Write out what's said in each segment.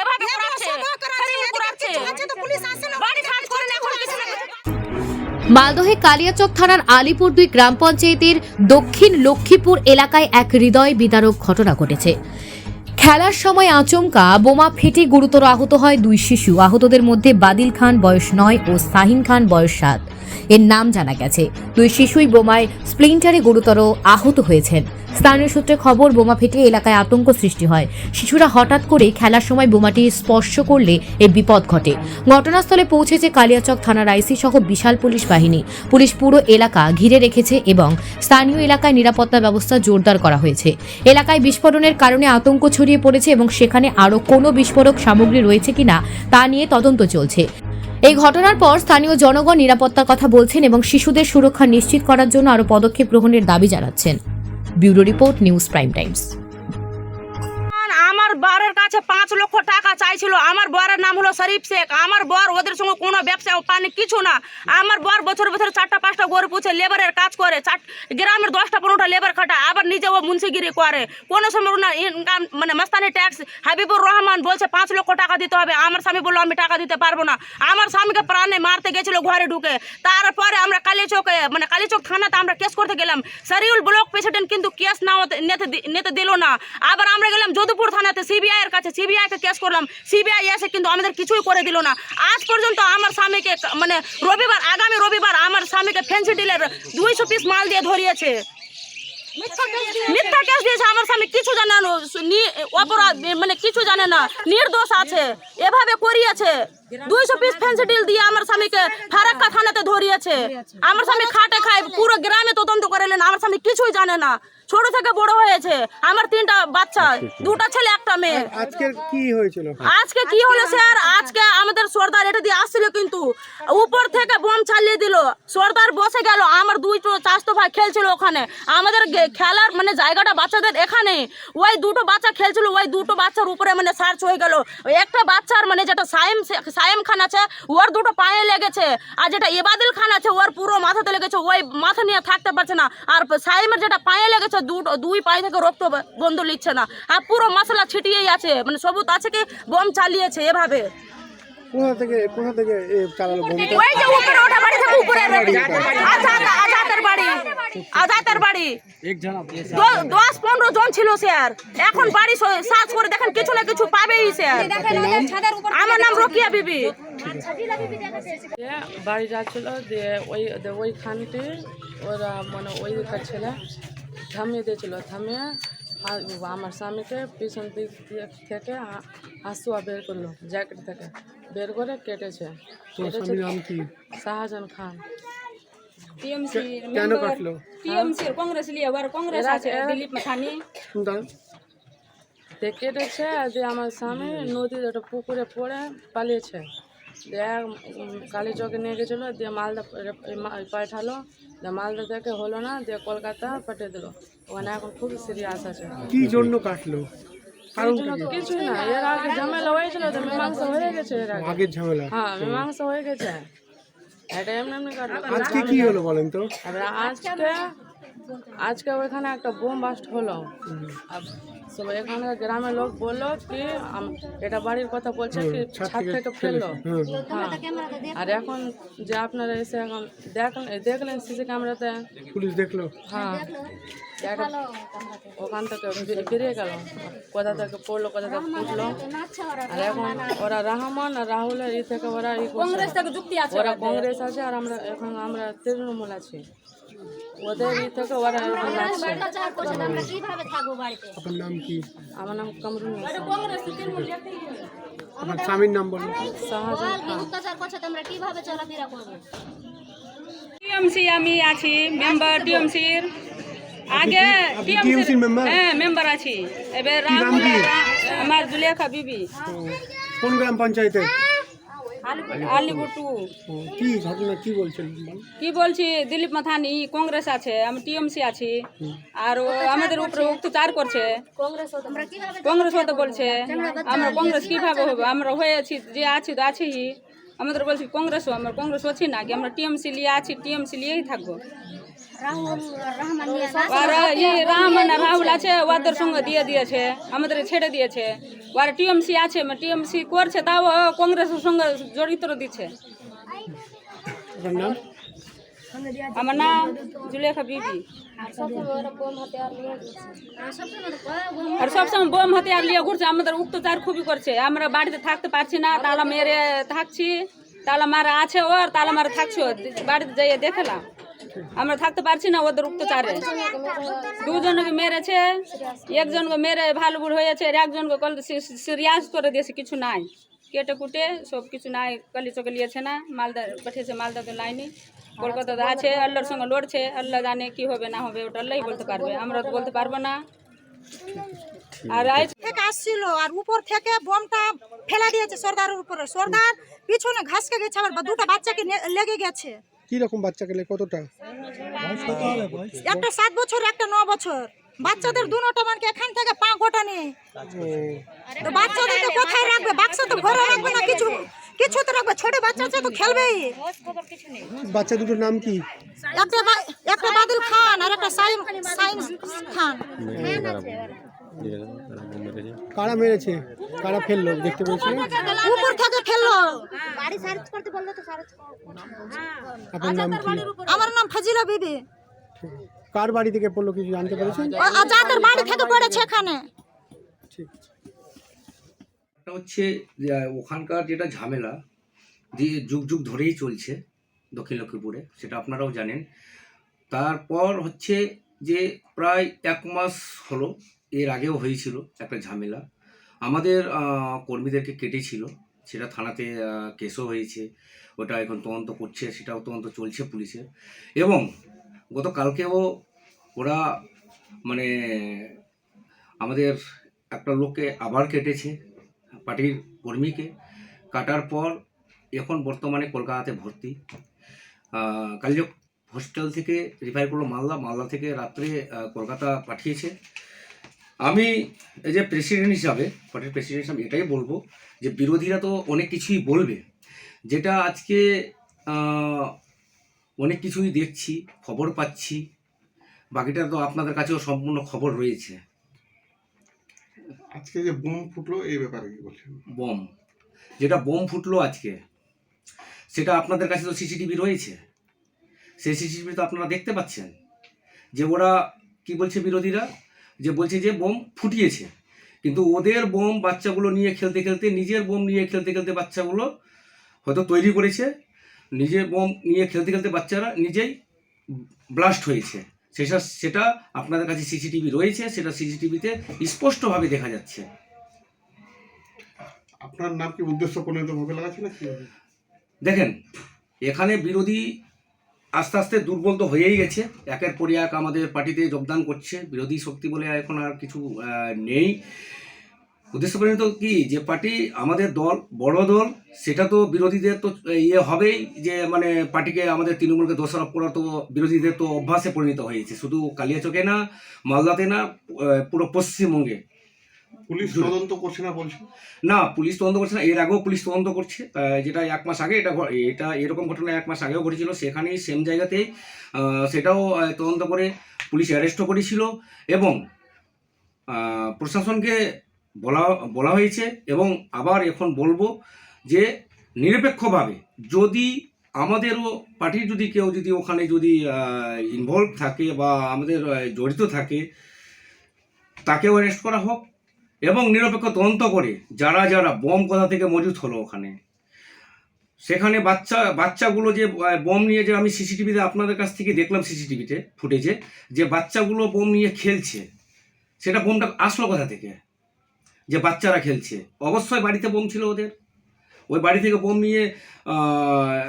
এভাবে করাচ্ছে। করেন এখন কিছু না। মালদহে কালিয়াচক থানার আলিপুর দুই গ্রাম পঞ্চায়েতের দক্ষিণ লক্ষ্মীপুর এলাকায় এক হৃদয় বিদারক ঘটনা ঘটেছে। খেলার সময় আচমকা বোমা ফেটে গুরুতর আহত হয় দুই শিশু। আহতদের মধ্যে বাদিল খান বয়স নয় ও সাহিন খান বয়স সাত। এর নাম জানা গেছে। দুই শিশুই বোমায় স্প্লিন্টারে গুরুতর আহত হয়েছেন। স্থানীয় সূত্রে খবর, বোমা ফেটে এলাকায় আতঙ্ক সৃষ্টি হয়। শিশুরা হঠাৎ করে খেলার সময় বোমাটি স্পর্শ করলে এ বিপদ ঘটে। ঘটনাস্থলে পৌঁছেছে কালিয়াচক থানার আইসি সহ বিশাল পুলিশ বাহিনী। পুলিশ পুরো এলাকা ঘিরে রেখেছে এবং স্থানীয় এলাকায় নিরাপত্তা ব্যবস্থা জোরদার করা হয়েছে। এলাকায় বিস্ফোরণের কারণে আতঙ্ক ছড়িয়ে পড়েছে এবং সেখানে আরও কোনো বিস্ফোরক সামগ্রী রয়েছে কিনা তা নিয়ে তদন্ত চলছে। এই ঘটনার পর স্থানীয় জনগণ নিরাপত্তার কথা বলছেন এবং শিশুদের সুরক্ষা নিশ্চিত করার জন্য আরও পদক্ষেপ গ্রহণের দাবি জানাচ্ছেন। Bureau report, news prime times. আমার বরের কাছে পাঁচ লক্ষ টাকা চাইছিল। আমার বরের নাম হলো শরীফ শেখ। আমার বর ওদের সঙ্গে কোনো ব্যবসা পানি কিছু না। আমার বর বছর বছর চারটা পাঁচটা গরু পুছে লেবারের কাজ করে। গ্রামের দশটা পনেরোটা লেবার খাটায়। আবার নিজে ও মুন্সিগিরি করে। কোনো সময় ওনার ইনকাম মানে মাস্তানি ট্যাক্স হাবিবুর রহমান বলছে, পাঁচ লক্ষ টাকা দিতে হবে। আমার স্বামী বলল, আমি টাকা দিতে পারব না। আমার স্বামীকে প্রাণে মারতে গেছিল ঘরে ঢুকে। তারপরে আমরা কালীচকে মানে কালীচক থানাতে আমরা কেস করতে গেলাম। সারিউল ব্লক প্রেসিডেন্ট কিন্তু কেস না নিতে দিল না। আবার আমরা গেলাম যদুপুর থানাতে সিবিআই এর কাছে সিবিআই কে কেস করলাম। সিবিআই এসে কিন্তু আমাদের কিছুই করে দিল না। আজ পর্যন্ত আমার স্বামীকে মানে রবিবার আগামী রবিবার আমার স্বামীকে ফেন্সি ডিলের দুইশো পিস মাল দিয়ে ধরিয়েছে। মিথ্যা কেস দিয়েছে। আমার স্বামী কিছু জানে না। অপরাধ মানে কিছু জানে না। নির্দোষ আছে। এভাবে করিয়েছে। দুইশো পিস ফেন্সি ডিল দিয়ে আমার স্বামীকে ফারাক্কা থানাতে ধরিয়েছে। আমার স্বামী খাটে খায় পুরো গ্রামে তদন্ত করেলেন আমার স্বামী কিছুই জানে না। ছোট থেকে বড় হয়েছে। আমার তিনটা বাচ্চা দুটা ছেলে একটা মেয়ে। আজকে কি হয়েছিল? আজকে কি হলো স্যার? আজকে আমাদের সর্দার এটা দিয়ে আসছিল কিন্তু উপর থেকে বোম চালিয়ে দিল। সর্দার বসে গেল। আমার দুই চাষতো ভাই খেলছিল ওখানে। আমাদের খেলার মানে জায়গাটা বাচ্চাদের এখানে। ওই দুটো বাচ্চা খেলছিল ওই দুটো বাচ্চার উপরে মানে সার্চ হয়ে গেল। একটা বাচ্চার মানে যেটা সায়েম সায়েম খান আছে ওর দুটো পায়ে লেগেছে। আর যেটা এবাদিল খান আছে ওর পুরো মাথাতে লেগেছে। ওই মাথা নিয়ে থাকতে পারছে না। আর সাইমের যেটা পায়ে লেগেছে দুটো দুই পায়ে থেকে রক্ত বন্ধ লিখছে না। আর পুরো মশলা ছিটিয়েই আছে। মানে সবুত আছে কি বোম চালিয়েছে এভাবে। কোথা থেকে কোথা থেকে চালালো বোমটা ওই যে উপরে ওটা বাড়ি থেকে উপরে আজাদ আজাদের বাড়ি। আজাদের বাড়ি। দ- দশ পনেরো জন ছিল স্যার। এখন বাড়ি সার্চ করে দেখেন কিছু না কিছু পাবেই স্যার। আমার নাম রকিয়া বিবি। বাড়ি যাচ্ছিল দিয়ে ওই ওইখানটি ওরা মানে ওই ছেলে। থামিয়ে দিয়েছিল থামিয়ে আমার স্বামীকে পিছন দিক থেকে হাসুয়া বের করল জ্যাকেট থেকে বের করে কেটেছে। শাহজাহান খান। টিএমসি কেন কাটলো? টিএমসি কাংগ্রেস লিয়ে আবার কংগ্রেস আছে দিলীপ মাথানি। কেটেছে দিয়ে আমার স্বামী নদীর একটা পুকুরে পড়ে পালিয়েছে। দিয়ে কালী চকে নিয়ে গেছিল দিয়ে মালদা পাঠালো দিয়ে মালদা থেকে হলো না দিয়ে কলকাতা পাঠিয়ে দিলো। ওখানে এখন খুব সিরিয়াস আছে। কি জন্য কাটলো? কারণ কি কি? কিছুই না এর আগে ঝামেলা হয়েছিল তো মীমাংসা হয়ে গেছে এর আগে। আগের ঝামেলা। হ্যাঁ মীমাংসা হয়ে গেছে। এটা এমনি এমনি কাটলো। আজকে কি হলো বলেন তো? আজকে আজকে ওইখানে একটা বোম বাস্ট হলো। সবাই এখানে গ্রামের লোক বলল কি এটা বাড়ির কথা বলছে কি ছাদ থেকে ফেলল। হ্যাঁ। আর এখন যে আপনারা এসে এখন দেখলেন দেখলেন সিসি ক্যামেরাতে? পুলিশ দেখল। হ্যাঁ। ওখান থেকে বেরিয়ে গেল। কোথা থেকে পড়ল কোথা থেকে ফুটলো আর এখন ওরা রহমান আর রাহুলের ই থেকে ওরা ওরা। কংগ্রেস আছে আর আমরা এখন আমরা তৃণমূল আছি। ওদের ই থেকে ওরা এখন আপনার নাম কি? আমার নাম কামরুন আপনার স্বামীর নাম বলুন। টিএমসি আমি আছি মেম্বার টিএমসির। আগে টিএমসি? হ্যাঁ মেম্বার আছি। এবার কি? আমার জুলেখা বিবি। কোন গ্রাম পঞ্চায়েতে আলিপুটু ও, কি ঘটনা কি বলছেন? কি বলছি দিলীপ মাথানি কংগ্রেস আছে আমি টিএমসি আছি। আর আমাদের উপরে অত্যাচার করছে। কংগ্রেস হতে বলছে। আমরা কংগ্রেস কীভাবে হবে? আমরা হয়ে আছি যে আছি তো আছি আমাদের বলছি কংগ্রেসও আমরা কংগ্রেস আছি না কি আমরা টিএমসি নিয়ে আছি টিএমসি নিয়েই থাকব। আর রাহুল আছে ওদের সঙ্গে দিয়ে দিয়েছে আমাদের ছেড়ে দিয়েছে। ওরা টিএমসি আছে টিএমসি করছে তাও কংগ্রেসের সঙ্গে জড়িত দিচ্ছে। আমার নাম জুলেখা বিবি। আর সবসময় বোম হাতিয়ার নিয়ে ঘুরছে, আমাদের অত্যাচার খুবই করছে। আমরা বাড়িতে থাকতে পারছি না, তালা মেরে থাকছি, তালা মারা আছে ওর, তালা মারা থাকছি। বাড়িতে যাইয়ে দেখলাম। আমরা থাকতে পারছি না ওদের অত্যাচারে। দুজনকে মেরেছে, একজনকে মেরে ভালো বুড় হয়েছে, আর একজনকে সিরিয়াস করে দিয়েছে, কিছু নাই। কেটে কুটে সব কিছু নাই কালি চোখে নিয়েছে না, মালদা, পাঠিয়েছে মালদা তো লাইনি। কলকাতাতে আছে আল্লাহর সঙ্গে লড়ছে আল্লাহ জানে কি হবে না হবে ওটা আল্লাহই বলতে পারবে। আমরা তো বলতে পারব না। আর থেকে আসছিল আর উপর থেকে বোমটা ফেলা দিয়েছে সর্দারের উপরে। সর্দার পিছনে ঘাসকে গেছে আবার দুটো বাচ্চাকে লেগে গেছে। কি রকম বাচ্চা গেলে কতটা? একটা সাত বছর একটা ন বছর। বাচ্চাদের দুটোটা মানে এখান থেকে পা গোটা নেই তো বাচ্চাদেরকে কোথায় রাখবে? বাক্সা তো ঘরে রাখবে না কিছু। কিছু তো রাখবে ছোট বাচ্চা আছে তো খেলবেই বাচ্চা দুটোর নাম কি? একটা একটা বাদল খান আর একটা সাইম সাইম খান। কারা মেরেছে? কারা ফেলল? দেখতে পেয়েছিলেন উপর থেকে ফেলল। আপনার নাম কি? আমার নাম ফাজিলা বিবি। কার বাড়ি থেকে পড়ল কিছু জানতে পেরেছেন? যাদের বাড়ি থেকে পড়েছে এখানে। ঠিক একটা হচ্ছে ওখানকার যেটা ঝামেলা, যে যুগ যুগ ধরেই চলছে দক্ষিণ লক্ষ্মীপুরে, সেটা আপনারাও জানেন। তারপর হচ্ছে যে, প্রায় এক মাস হলো, এর আগেও হয়েছিল একটা ঝামেলা। আমাদের কর্মীদেরকে কেটেছিল, সেটা থানাতে কেসও হয়েছে, ওটা এখন তদন্ত করছে, সেটাও তদন্ত চলছে পুলিশের। এবং গতকালকেও ওরা মানে আমাদের একটা লোককে আবার কেটেছে পার্টির কর্মীকে কাটার পর এখন বর্তমানে কলকাতাতে ভর্তি। আহ, হোস্টেল থেকে রিফার করল মালদা মালদা থেকে রাত্রে কলকাতা পাঠিয়েছে। আমি এই যে প্রেসিডেন্ট হিসাবে পার্টির প্রেসিডেন্ট হিসাবে এটাই বলব যে বিরোধীরা তো অনেক কিছুই বলবে। যেটা আজকে অনেক কিছুই দেখছি খবর পাচ্ছি। বাকিটা তো আপনাদের কাছেও সম্পূর্ণ খবর রয়েছে। আজকে যে বোম ফুটলো, এই ব্যাপারে কি বলছেন? বোম। যেটা বোম ফুটলো আজকে, সেটা আপনাদের কাছে তো সিসিটিভি রয়েছে। সেই সিসিটিভি তো আপনারা দেখতে পাচ্ছেন। যে ওরা কি বলছে বিরোধীরা? যে বলছে যে বোম ফুটিয়েছে। কিন্তু ওদের বোম বাচ্চাগুলো নিয়ে খেলতে খেলতে, নিজের বোম নিয়ে খেলতে খেলতে বাচ্চাগুলো হয়তো তৈরি করেছে। নিজের বোম নিয়ে খেলতে খেলতে বাচ্চারা নিজেই ব্লাস্ট হয়েছে। সেটা সেটা আপনাদের কাছে সিসিটিভি রয়েছে সেটা সিসিটিভিতে স্পষ্টভাবে দেখা যাচ্ছে। আপনার নাম কি উদ্দেশ্য প্রণীত ভাবে লাগাচ্ছে না দেখেন এখানে বিরোধী আস্তে আস্তে দুর্বল তো হয়েই গেছে। একের পর এক আমাদের পার্টিতে যোগদান করছে। বিরোধী শক্তি বলে এখন আর কিছু নেই। উদ্দেশ্য পরিণত কি যে পার্টি আমাদের দল বড় দল সেটা তো বিরোধীদের তো ইয়ে হবেই যে মানে পার্টিকে আমাদের তৃণমূলকে দোষারোপ করা তো বিরোধীদের তো অভ্যাসে পরিণত হয়েছে। শুধু কালিয়াচকে না মালদাতে না পুরো পশ্চিমবঙ্গে। পুলিশ তদন্ত করছে না বলছে? না পুলিশ তদন্ত করছে না এর আগেও পুলিশ তদন্ত করছে। যেটা এক মাস আগে এটা এটা এরকম ঘটনা এক মাস আগেও ঘটেছিল সেখানেই সেম জায়গাতেই সেটাও তদন্ত করে পুলিশ অ্যারেস্টও করেছিল। এবং প্রশাসনকে বলা বলা হয়েছে এবং আবার এখন বলব যে নিরপেক্ষভাবে যদি আমাদেরও পার্টির যদি কেউ যদি ওখানে যদি ইনভলভ থাকে বা আমাদের জড়িত থাকে, তাকেও অ্যারেস্ট করা হোক এবং নিরপেক্ষ তদন্ত করে যারা যারা বোম কোথা থেকে মজুত হলো ওখানে। সেখানে বাচ্চা, বাচ্চাগুলো যে বোম নিয়ে যে আমি সিসিটিভিতে আপনাদের কাছ থেকে দেখলাম সিসিটিভিতে ফুটেজে যে বাচ্চাগুলো বোম নিয়ে খেলছে, সেটা বোমটা আসলো কোথা থেকে? যে বাচ্চারা খেলছে। অবশ্যই বাড়িতে বোম ছিল ওদের। ওই বাড়ি থেকে বোম নিয়ে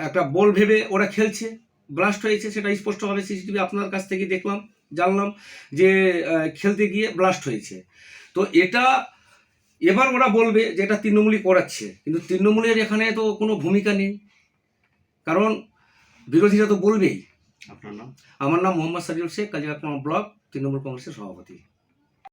একটা বল ভেবে ওরা খেলছে। ব্লাস্ট হয়েছে সেটা স্পষ্টভাবে সিসিটিভি আপনার কাছ থেকে দেখলাম জানলাম যে খেলতে গিয়ে ব্লাস্ট হয়েছে। তো এটা এবার ওরা বলবে যে এটা তৃণমূলই করাচ্ছে। কিন্তু তৃণমূলের এখানে তো কোনো ভূমিকা নেই। কারণ বিরোধীরা তো বলবেই। আপনার নাম? আমার নাম মোহাম্মদ সাজিউল শেখ কাজী ব্লক তৃণমূল কংগ্রেসের সভাপতি।